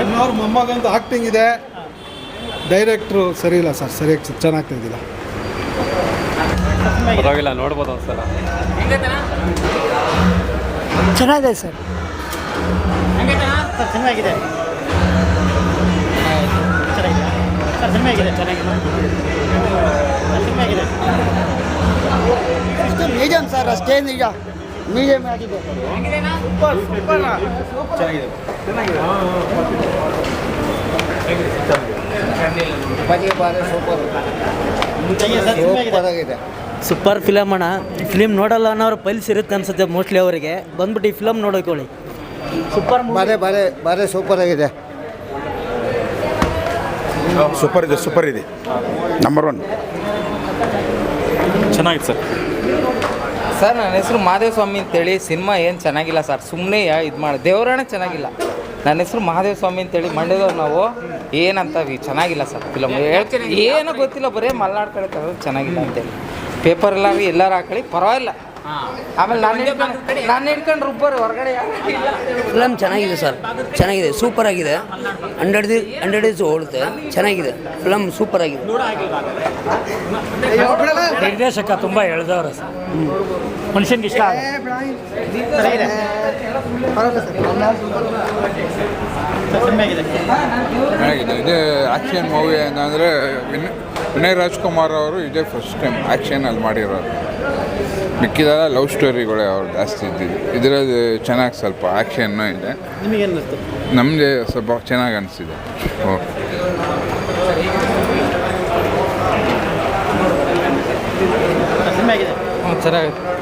ಅಣ್ಣವ್ರ ಮೊಮ್ಮಗಂದು ಆಕ್ಟಿಂಗ್ ಇದೆ. ಡೈರೆಕ್ಟ್ರು ಸರಿ ಇಲ್ಲ ಸರ್ ಸರಿಯಾಗಿ ಚೆನ್ನಾಗಿ ತೆಗ್ದಿಲ್ಲ ಪರವಾಗಿಲ್ಲ ನೋಡ್ಬೋದು ಒಂದ್ಸಲ ಚೆನ್ನಾಗಿದೆ ಸರ್. ಸರ್ ಚೆನ್ನಾಗಿದೆ. ಚೆನ್ನಾಗಿದೆ ಸರ್ ಚೆನ್ನಾಗಿದೆ ಚೆನ್ನಾಗಿದೆ. ಸರ್ ಚೆನ್ನಾಗಿದೆ. ಇಷ್ಟು ಮೀಡಿಯಂ ಸರ್ ಅಷ್ಟೇನು ಈಗ. ಮೀಡಿಯಂ ಆಗಿದೆ. ಚೆನ್ನಾಗಿದೆ. ಸೂಪರ್ ಫಿಲಮ್ ಅಣ್ಣ. ಫಿಲಿಮ್ ನೋಡಲ್ಲ ಅನ್ನೋರು ಪೈಲ್ಸ್ ಇರುತ್ತೆ ಅನ್ಸುತ್ತೆ ಮೋಸ್ಟ್ಲಿ ಅವರಿಗೆ. ಬಂದ್ಬಿಟ್ಟು ಈ ಫಿಲಮ್ ನೋಡೋಕೊಳ್ಳಿ ಸೂಪರ್ ಬಾರೆ ಬಾರೆ ಬಾರೆ ಸೂಪರ್ ಆಗಿದೆ. ಸೂಪರ್ ಇದೆ ಸೂಪರ್ ಇದೆ. ನಂಬರ್ ಒನ್ ಚೆನ್ನಾಗಿತ್ತು ಸರ್. ಸರ್ ನನ್ನ ಹೆಸರು ಮಾದೇವ ಸ್ವಾಮಿ ಅಂತೇಳಿ. ಸಿನಿಮಾ ಏನು ಚೆನ್ನಾಗಿಲ್ಲ ಸರ್. ಸುಮ್ಮನೆ ಇದು ಮಾಡಿ ದೇವರಾಣೆ ಚೆನ್ನಾಗಿಲ್ಲ. ನನ್ನ ಹೆಸರು ಮಹಾದೇವ ಸ್ವಾಮಿ ಅಂತೇಳಿ. ಮಂಡ್ಯದವ್ರು ನಾವು. ಏನಂತವಿ ಚೆನ್ನಾಗಿಲ್ಲ ಸರ್ ಫಿಲಮ್ ಹೇಳ್ತೀನಿ. ಏನೂ ಗೊತ್ತಿಲ್ಲ. ಬರೀ ಮಲ್ನಾಡ್ ಕಡೆ ಚೆನ್ನಾಗಿಲ್ಲ ಅಂತೇಳಿ. ಪೇಪರ್ ಎಲ್ಲ ಎಲ್ಲರೂ ಹಾಕೊಳ್ಳಿ. ಪರವಾಗಿಲ್ಲ. ಆಮೇಲೆ ನಾನು ಹಿಡ್ಕೊಂಡು ನಾನು ಹಿಡ್ಕೊಂಡು ರುಬ್ಬರು ಹೊರಗಡೆ ಇಲ್ಲ. ಫಿಲಮ್ ಚೆನ್ನಾಗಿದೆ ಸರ್. ಚೆನ್ನಾಗಿದೆ. ಸೂಪರ್ ಆಗಿದೆ. ಹಂಡ್ರೆಡ್ ದಿ ಹಂಡ್ರೆಡ್ ಡೇಸ್ ಓಡುತ್ತೆ ಚೆನ್ನಾಗಿದೆ. ಫಿಲಮ್ ಸೂಪರ್ ಆಗಿದೆ. ನಿರ್ದೇಶಕ ತುಂಬ ಎಳೆದವರು ಸರ್. ಮನುಷ್ಯನಿಗೆ ಇಷ್ಟ ಇದೇ ಆ್ಯಕ್ಷನ್ ಮೂವಿ ಅಂತಂದರೆ ವಿನಯ್ ವಿನಯ್ ರಾಜ್ಕುಮಾರ್ ಅವರು ಇದೇ ಫಸ್ಟ್ ಟೈಮ್ ಆ್ಯಕ್ಷನಲ್ಲಿ ಮಾಡಿರೋರು ಮಿಕ್ಕಿದೆಲ್ಲ ಲವ್ ಸ್ಟೋರಿಗಳೇ ಅವ್ರು ಜಾಸ್ತಿ ಇದ್ದಿದ್ದು. ಇದರಲ್ಲಿ ಚೆನ್ನಾಗಿ ಸ್ವಲ್ಪ ಆ್ಯಕ್ಷನ್ನು ಇದೆ. ನಮಗೆ ಸ್ವಲ್ಪ ಚೆನ್ನಾಗಿ ಅನಿಸಿದೆ. ಓಕೆ. ಚೆನ್ನಾಗಿದೆ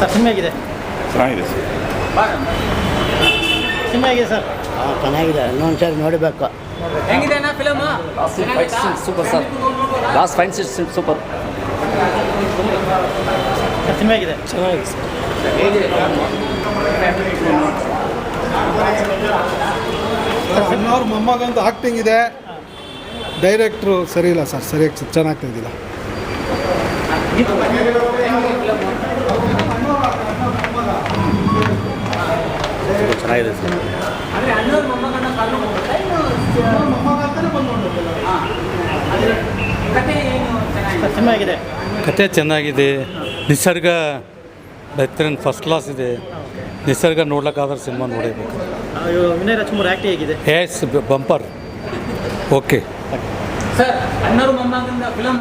ಸರ್ ಸಿನಿಮಾಗಿದೆ. ಚೆನ್ನಾಗಿದೆ ಸರ್. ಸಿನಿಮಾಗಿದೆ ಸರ್. ಚೆನ್ನಾಗಿದೆ. ಇನ್ನೊಂದ್ಸರಿ ನೋಡಬೇಕು. Super sir last fine super sir ಚೆನ್ನಾಗಿದೆ ಅವ್ರ ಮೊಮ್ಮಗಂದು ಆಕ್ಟಿಂಗ್ ಇದೆ. ಡೈರೆಕ್ಟ್ರು ಸರಿ ಇಲ್ಲ ಸರ್ ಸರಿಯಾಗಿ ಚೆನ್ನಾಗಿ ಚೆನ್ನಾಗಿದೆ ಸರ್. ಚೆನ್ನಾಗಿದೆ? ಕತೆ ಚೆನ್ನಾಗಿದೆ. ನಿಸರ್ಗ ಬೆತ್ತರನ್ ಫಸ್ಟ್ ಕ್ಲಾಸ್ ಇದೆ. ನಿಸರ್ಗ ನೋಡ್ಲಿಕ್ಕಾದ್ರೆ ಸಿನಿಮಾ ನೋಡಬೇಕು ವಿನಯ್ ರಾಜ್ಕುಮಾರ್ ಹೇಗಿದೆ? ಎಸ್ ಬಂಪರ್ ಓಕೆ ಸರ್ ಅಣ್ಣರು ಮೊಮ್ಮಗಿಂದ ಫಿಲಮ್